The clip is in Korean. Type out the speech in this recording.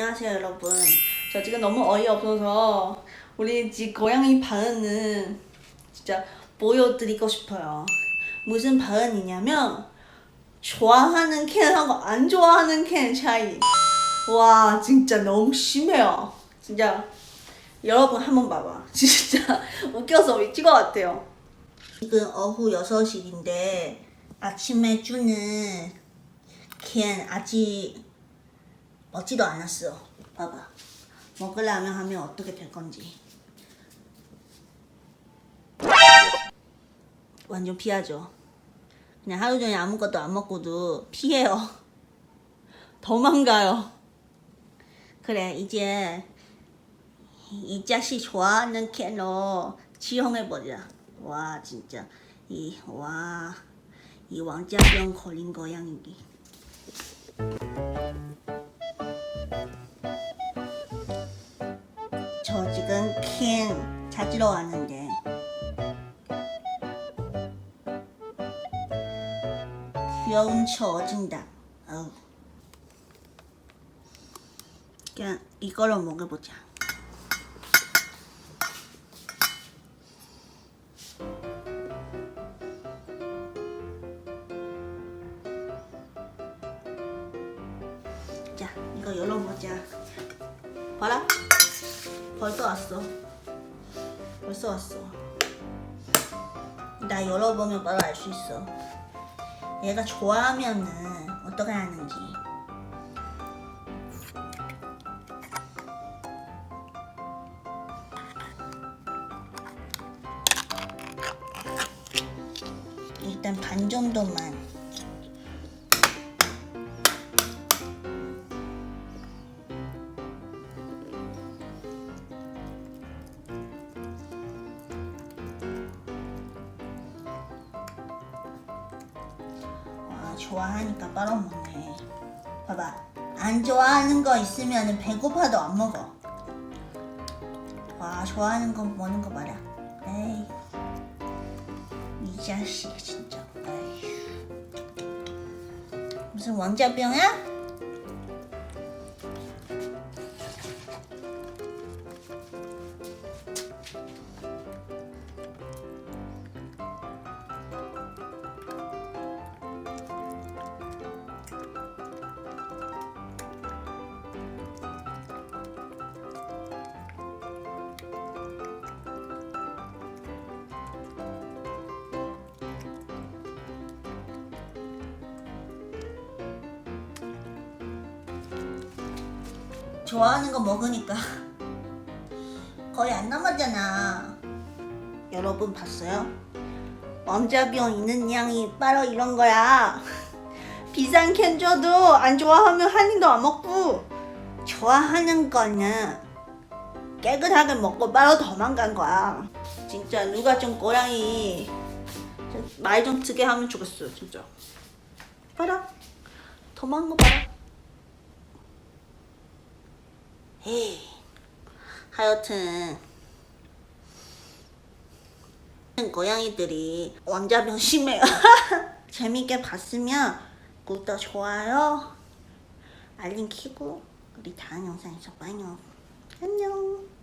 안녕하세요 여러분. 저 지금 너무 어이없어서 우리 집 고양이 바은은 진짜 보여드리고 싶어요. 무슨 바은이냐면 좋아하는 캔하고 안 좋아하는 캔 차이. 와 진짜 너무 심해요. 진짜 여러분 한번 봐봐. 진짜 웃겨서 미칠 것 같아요. 지금 오후 6시인데 아침에 주는 캔 아직 먹지도 않았어. 봐봐. 먹으려면 하면 어떻게 될 건지. 완전 피하죠. 그냥 하루 종일 아무것도 안 먹고도 피해요. 도망가요. 그래, 이제 이 자식 좋아하는 캔로 지용해보자. 와, 진짜. 이, 와, 이 왕자병 걸린 고양이기. 캔 찾으러 왔는데 귀여운 저 어진다. 어우. 그냥 이걸로 먹어보자. 자, 이거 열어보자. 봐라. 벌써 왔어. 벌써 왔어. 나 열어보면 바로 알 수 있어. 얘가 좋아하면은 어떻게 하는지. 일단 반 정도만. 좋아하니까 빨아먹네. 봐봐. 안 좋아하는 거 있으면 배고파도 안 먹어. 와, 좋아하는 거 먹는 거 봐라. 에이. 이 자식, 진짜. 에이. 무슨 왕자병이야? 좋아하는 거 먹으니까 거의 안 남았잖아. 여러분 봤어요? 왕자병 있는 양이 바로 이런 거야. 비싼 캔 줘도 안 좋아하면 한 입도 안 먹고 좋아하는 거는 깨끗하게 먹고 바로 도망간 거야. 진짜 누가 좀 고양이 말 좀 트게 하면 좋겠어 진짜. 봐라 도망가 봐라. 에이, 하여튼 고양이들이 왕자병 심해요. 재밌게 봤으면 구독, 좋아요, 알림 키고 우리 다음 영상에서 봐요. 안녕.